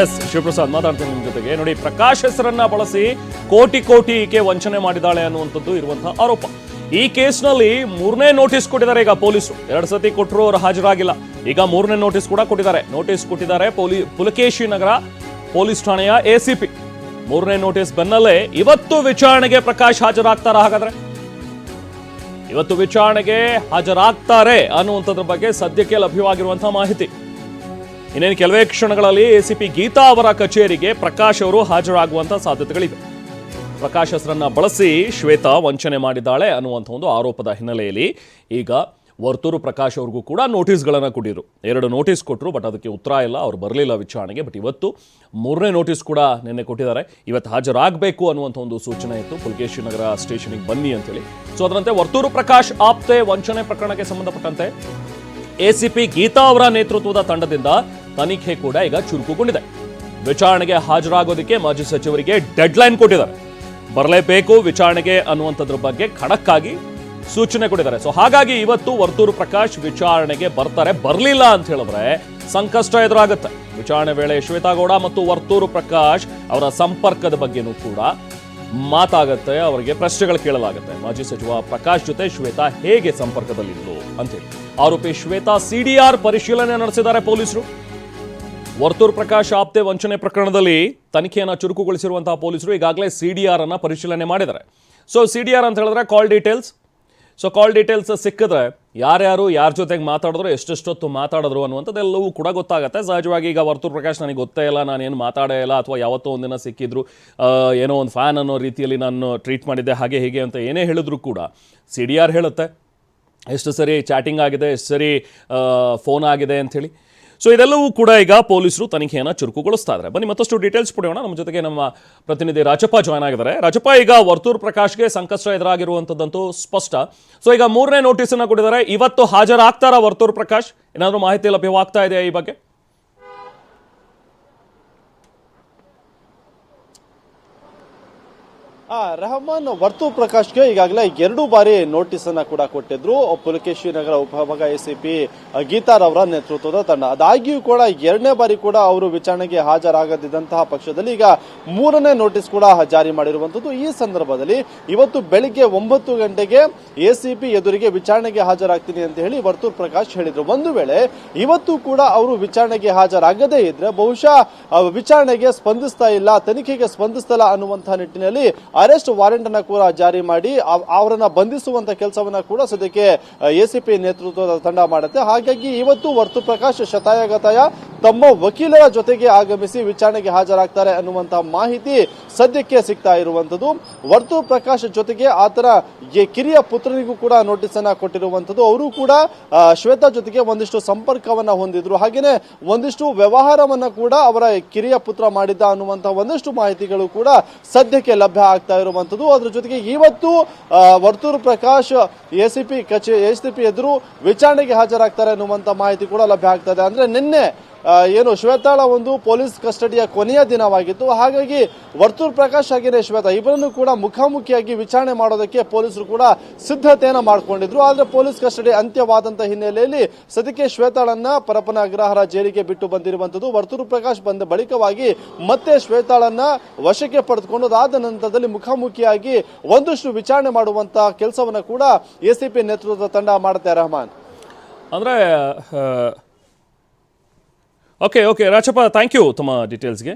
S Shivaprasad ಮಾತಾಡ್ತೀನಿ ನಿಮ್ಮ ಜೊತೆಗೆ. ನೋಡಿ, ಪ್ರಕಾಶ್ ಹೆಸರನ್ನ ಬಳಸಿ ಕೋಟಿ ಕೋಟಿ ಈಕೆ ವಂಚನೆ ಮಾಡಿದ್ದಾಳೆ ಅನ್ನುವಂಥದ್ದು ಇರುವಂತಹ ಆರೋಪ. ಈ ಕೇಸ್ನಲ್ಲಿ ಮೂರನೇ ನೋಟಿಸ್ ಕೊಟ್ಟಿದ್ದಾರೆ ಈಗ ಪೊಲೀಸರು. ಎರಡು ಸತಿ ಕೊಟ್ಟರು ಅವರು ಹಾಜರಾಗಿಲ್ಲ. ಈಗ ಮೂರನೇ ನೋಟಿಸ್ ಕೂಡ ಕೊಟ್ಟಿದ್ದಾರೆ. ನೋಟಿಸ್ ಕೊಟ್ಟಿದ್ದಾರೆ ಪೊಲೀಸ್ ಪುಲಕೇಶಿ ನಗರ ಪೊಲೀಸ್ ಠಾಣೆಯ ಎಸಿಪಿ. ಮೂರನೇ ನೋಟಿಸ್ ಬೆನ್ನಲ್ಲೇ ಇವತ್ತು ವಿಚಾರಣೆಗೆ ಪ್ರಕಾಶ್ ಹಾಜರಾಗ್ತಾರ ಹಾಗಾದ್ರೆ? ಇವತ್ತು ವಿಚಾರಣೆಗೆ ಹಾಜರಾಗ್ತಾರೆ ಅನ್ನುವಂಥದ್ರ ಬಗ್ಗೆ ಸದ್ಯಕ್ಕೆ ಲಭ್ಯವಾಗಿರುವಂತಹ ಮಾಹಿತಿ. ಇನ್ನೇನು ಕೆಲವೇ ಕ್ಷಣಗಳಲ್ಲಿ ಎಸಿಪಿ ಗೀತಾ ಅವರ ಕಚೇರಿಗೆ ಪ್ರಕಾಶ್ ಅವರು ಹಾಜರಾಗುವಂತಹ ಸಾಧ್ಯತೆಗಳಿವೆ. ಪ್ರಕಾಶ್ ಹೆಸರನ್ನ ಬಳಸಿ ಶ್ವೇತಾ ವಂಚನೆ ಮಾಡಿದ್ದಾಳೆ ಅನ್ನುವಂಥ ಒಂದು ಆರೋಪದ ಹಿನ್ನೆಲೆಯಲ್ಲಿ ಈಗ ವರ್ತೂರು ಪ್ರಕಾಶ್ ಅವ್ರಿಗೂ ಕೂಡ ನೋಟಿಸ್ಗಳನ್ನು ಕೊಟ್ಟಿದ್ರು. ಎರಡು ನೋಟಿಸ್ ಕೊಟ್ಟರು ಬಟ್ ಅದಕ್ಕೆ ಉತ್ತರ ಇಲ್ಲ, ಅವ್ರು ಬರಲಿಲ್ಲ ವಿಚಾರಣೆಗೆ, ಬಟ್ ಇವತ್ತು ಮೂರನೇ ನೋಟಿಸ್ ಕೂಡ ನಿನ್ನೆ ಕೊಟ್ಟಿದ್ದಾರೆ. ಇವತ್ತು ಹಾಜರಾಗಬೇಕು ಅನ್ನುವಂಥ ಒಂದು ಸೂಚನೆ ಇತ್ತು. ಪುಲ್ಕೇಶಿ ನಗರ ಸ್ಟೇಷನಿಗೆ ಬನ್ನಿ ಅಂತೇಳಿ. ಸೊ ಅದರಂತೆ ವರ್ತೂರು ಪ್ರಕಾಶ್ ಆಪ್ತೆ ವಂಚನೆ ಪ್ರಕರಣಕ್ಕೆ ಸಂಬಂಧಪಟ್ಟಂತೆ ಎಸಿಪಿ ಗೀತಾ ಅವರ ನೇತೃತ್ವದ ತಂಡದಿಂದ ತನಿಖೆ ಕೂಡ ಈಗ ಚುರುಕುಗೊಂಡಿದೆ. ವಿಚಾರಣೆಗೆ ಹಾಜರಾಗೋದಕ್ಕೆ ಮಾಜಿ ಸಚಿವರಿಗೆ ಡೆಡ್ಲೈನ್ ಕೊಟ್ಟಿದ್ದಾರೆ. ಬರಲೇಬೇಕು ವಿಚಾರಣೆಗೆ ಅನ್ನುವಂಥದ್ರ ಬಗ್ಗೆ ಖಡಕ್ಕಾಗಿ ಸೂಚನೆ ಕೊಟ್ಟಿದ್ದಾರೆ. ಸೊ ಹಾಗಾಗಿ ಇವತ್ತು ವರ್ತೂರು ಪ್ರಕಾಶ್ ವಿಚಾರಣೆಗೆ ಬರ್ತಾರೆ. ಬರಲಿಲ್ಲ ಅಂತ ಹೇಳಿದ್ರೆ ಸಂಕಷ್ಟ ಎದುರಾಗುತ್ತೆ. ವಿಚಾರಣೆ ವೇಳೆ ಶ್ವೇತಾಗೌಡ ಮತ್ತು ವರ್ತೂರು ಪ್ರಕಾಶ್ ಅವರ ಸಂಪರ್ಕದ ಬಗ್ಗೆನೂ ಕೂಡ ಮಾತಾಗತ್ತೆ. ಅವರಿಗೆ ಪ್ರಶ್ನೆಗಳು ಕೇಳಲಾಗುತ್ತೆ. ಮಾಜಿ ಸಚಿವ ಪ್ರಕಾಶ್ ಜೊತೆ ಶ್ವೇತಾ ಹೇಗೆ ಸಂಪರ್ಕದಲ್ಲಿದ್ದರು ಅಂತೇಳಿ ಆರೋಪಿ ಶ್ವೇತಾ ಸಿಡಿಆರ್ ಪರಿಶೀಲನೆ ನಡೆಸಿದ್ದಾರೆ ಪೊಲೀಸರು. ವರ್ತೂರ್ ಪ್ರಕಾಶ್ ಆಪ್ತೆ ವಂಚನೆ ಪ್ರಕರಣದಲ್ಲಿ ತನಿಖೆಯನ್ನು ಚುರುಕುಗೊಳಿಸಿರುವಂತಹ ಪೊಲೀಸರು ಈಗಾಗಲೇ ಸಿ ಡಿ ಆರ್ ಅನ್ನ ಪರಿಶೀಲನೆ ಮಾಡಿದ್ದಾರೆ. ಸೊ ಸಿ ಡಿ ಆರ್ ಅಂತ ಹೇಳಿದ್ರೆ call details so call details ಸಿಕ್ಕಿದ್ರೆ ಯಾರ್ಯಾರು, ಯಾರ ಜೊತೆಗೆ ಮಾತಾಡಿದ್ರು, ಎಷ್ಟೆಷ್ಟೊತ್ತು ಮಾತಾಡಿದ್ರು ಅನ್ನುವಂಥದ್ದೆಲ್ಲವೂ ಕೂಡ ಗೊತ್ತಾಗುತ್ತೆ. ಸಹಜವಾಗಿ ಈಗ ವರ್ತೂರ್ ಪ್ರಕಾಶ್ ನನಗೆ ಗೊತ್ತೇ ಇಲ್ಲ ನಾನೇನು ಮಾತಾಡೇ ಇಲ್ಲ ಅಥವಾ ಯಾವತ್ತೋ ಒಂದಿನ ಸಿಕ್ಕಿದ್ರು ಏನೋ ಒಂದು ಫ್ಯಾನ್ ಅನ್ನೋ ರೀತಿಯಲ್ಲಿ ನಾನು ಟ್ರೀಟ್ ಮಾಡಿದ್ದೆ, ಹಾಗೆ ಹೀಗೆ ಅಂತ ಏನೇ ಹೇಳಿದ್ರು ಕೂಡ ಸಿ ಡಿ ಆರ್ ಹೇಳುತ್ತೆ. ಎಷ್ಟು ಸರಿ ಚಾಟಿಂಗ್ ಆಗಿದೆ, ಎಷ್ಟು ಸರಿ ಫೋನ್ ಆಗಿದೆ ಅಂಥೇಳಿ ಸೊ ಇದೆಲ್ಲವೂ ಕೂಡ ಈಗ ಪೊಲೀಸರು ತನಿಖೆಯನ್ನು ಚುರುಕುಗೊಳಿಸ್ತಾ ಇದ್ದಾರೆ. ಬನ್ನಿ, ಮತ್ತಷ್ಟು ಡೀಟೇಲ್ಸ್ ಪಡೆಯೋಣ. ನಮ್ಮ ಜೊತೆಗೆ ನಮ್ಮ ಪ್ರತಿನಿಧಿ ರಾಜಪ್ಪ ಜಾಯ್ನ್ ಆಗಿದ್ದಾರೆ. ರಾಜಪ್ಪ, ಈಗ ವರ್ತೂರ್ ಪ್ರಕಾಶ್ಗೆ ಸಂಕಷ್ಟ ಎದುರಾಗಿರುವಂಥದ್ದಂತೂ ಸ್ಪಷ್ಟ. ಸೊ ಈಗ ಮೂರನೇ ನೋಟಿಸನ್ನು ಕೊಟ್ಟಿದ್ದಾರೆ. ಇವತ್ತು ಹಾಜರಾಗ್ತಾರಾ ವರ್ತೂರ್ ಪ್ರಕಾಶ್? ಏನಾದರೂ ಮಾಹಿತಿ ಲಭ್ಯವಾಗ್ತಾ ಇದೆಯಾ ಈ ಬಗ್ಗೆ? ರೆಹಮಾನ್ ವರ್ತು ಪ್ರಕಾಶ್ಗೆ ಈಗಾಗಲೇ ಎರಡು ಬಾರಿ ನೋಟಿಸ್ ಅನ್ನ ಕೂಡ ಕೊಟ್ಟಿದ್ರು. ಪುಲಕೇಶಿ ನಗರ ಉಪವಿಭಾಗ ಎಸಿಪಿ ಗೀತಾರ್ ಅವರ ನೇತೃತ್ವದ ತಂಡ. ಅದಾಗಿಯೂ ಕೂಡ ಎರಡನೇ ಬಾರಿ ಕೂಡ ಅವರು ವಿಚಾರಣೆಗೆ ಹಾಜರಾಗದಿದ್ದಂತಹ ಪಕ್ಷದಲ್ಲಿ ಈಗ ಮೂರನೇ ನೋಟಿಸ್ ಕೂಡ ಜಾರಿ ಮಾಡಿರುವಂತದ್ದು ಈ ಸಂದರ್ಭದಲ್ಲಿ ಇವತ್ತು ಬೆಳಿಗ್ಗೆ ಒಂಬತ್ತು ಗಂಟೆಗೆ ಎಸಿಪಿ ಎದುರಿಗೆ ವಿಚಾರಣೆಗೆ ಹಾಜರಾಗ್ತೀನಿ ಅಂತ ಹೇಳಿ ವರ್ತು ಪ್ರಕಾಶ್ ಹೇಳಿದ್ರು. ಒಂದು ವೇಳೆ ಇವತ್ತು ಕೂಡ ಅವರು ವಿಚಾರಣೆಗೆ ಹಾಜರಾಗದೇ ಇದ್ರೆ ಬಹುಶಃ ವಿಚಾರಣೆಗೆ ಸ್ಪಂದಿಸ್ತಾ ಇಲ್ಲ, ತನಿಖೆಗೆ ಸ್ಪಂದಿಸ್ತಲ್ಲ ಅನ್ನುವಂತಹ ನಿಟ್ಟಿನಲ್ಲಿ ಅರೆಸ್ಟ್ ವಾರೆಂಟ್ ಅನ್ನ ಕೂಡ ಜಾರಿ ಮಾಡಿ ಅವ್- ಅವರನ್ನ ಬಂಧಿಸುವಂತ ಕೆಲಸವನ್ನ ಕೂಡ ಸದ್ಯಕ್ಕೆ ಎಸಿಪಿ ನೇತೃತ್ವದ ತಂಡ ಮಾಡುತ್ತೆ. ಹಾಗಾಗಿ ಇವತ್ತು ವರ್ತು ಪ್ರಕಾಶ್ ಶತಾಯಗತಾಯ ತಮ್ಮ ವಕೀಲರ ಜೊತೆಗೆ ಆಗಮಿಸಿ ವಿಚಾರಣೆಗೆ ಹಾಜರಾಗ್ತಾರೆ ಅನ್ನುವಂತಹ ಮಾಹಿತಿ ಸದ್ಯಕ್ಕೆ ಸಿಗ್ತಾ ಇರುವಂತದ್ದು ವರ್ತು ಪ್ರಕಾಶ್ ಜೊತೆಗೆ ಆತನ ಕಿರಿಯ ಪುತ್ರನಿಗೂ ಕೂಡ ನೋಟಿಸ್ ಅನ್ನ ಕೊಟ್ಟಿರುವಂತದ್ದು ಅವರು ಕೂಡ ಶ್ವೇತಾ ಜೊತೆಗೆ ಒಂದಿಷ್ಟು ಸಂಪರ್ಕವನ್ನ ಹೊಂದಿದ್ರು. ಹಾಗೇನೆ ಒಂದಿಷ್ಟು ವ್ಯವಹಾರವನ್ನ ಕೂಡ ಅವರ ಕಿರಿಯ ಪುತ್ರ ಮಾಡಿದ್ದ ಅನ್ನುವಂತಹ ಒಂದಷ್ಟು ಮಾಹಿತಿಗಳು ಕೂಡ ಸದ್ಯಕ್ಕೆ ಲಭ್ಯ ಆಗ್ತಾ ಇರುವಂತದ್ದು ಅದ್ರ ಜೊತೆಗೆ ಇವತ್ತು ವರ್ತೂರು ಪ್ರಕಾಶ್ ಎಸಿಪಿ ಕಚೇರಿ ಎಸಿಪಿ ಎದುರು ವಿಚಾರಣೆಗೆ ಹಾಜರಾಗ್ತಾರೆ ಅನ್ನುವಂತ ಮಾಹಿತಿ ಕೂಡ ಲಭ್ಯ ಆಗ್ತದೆ ಅಂದ್ರೆ ನಿನ್ನೆ ಏನು ಶ್ವೇತಾಳ ಒಂದು ಪೊಲೀಸ್ ಕಸ್ಟಡಿಯ ಕೊನೆಯ ದಿನವಾಗಿತ್ತು. ಹಾಗಾಗಿ ವರ್ತೂರ್ ಪ್ರಕಾಶ್ ಹಾಗೇನೆ ಶ್ವೇತಾ, ಇಬ್ಬರನ್ನು ಕೂಡ ಮುಖಾಮುಖಿಯಾಗಿ ವಿಚಾರಣೆ ಮಾಡೋದಕ್ಕೆ ಪೊಲೀಸರು ಕೂಡ ಸಿದ್ಧತೆಯನ್ನು ಮಾಡಿಕೊಂಡಿದ್ರು. ಆದರೆ ಪೊಲೀಸ್ ಕಸ್ಟಡಿ ಅಂತ್ಯವಾದಂಥ ಹಿನ್ನೆಲೆಯಲ್ಲಿ ಸದ್ಯಕ್ಕೆ ಶ್ವೇತಾಳನ್ನ ಪರಪನ ಅಗ್ರಹಾರ ಜೈಲಿಗೆ ಬಿಟ್ಟು ಬಂದಿರುವಂತದ್ದು ವರ್ತೂರು ಪ್ರಕಾಶ್ ಬಂದ ಬಳಿಕವಾಗಿ ಮತ್ತೆ ಶ್ವೇತಾಳನ್ನ ವಶಕ್ಕೆ ಪಡೆದುಕೊಂಡು ಅದಾದ ನಂತರದಲ್ಲಿ ಮುಖಾಮುಖಿಯಾಗಿ ಒಂದಷ್ಟು ವಿಚಾರಣೆ ಮಾಡುವಂತಹ ಕೆಲಸವನ್ನು ಕೂಡ ಎಸಿಪಿ ನೇತೃತ್ವದ ತಂಡ ಮಾಡುತ್ತೆ ರಹಮಾನ್. ಅಂದರೆ okay okay Rajappa thank you ತಮ್ಮ ಡೀಟೇಲ್ಸ್ಗೆ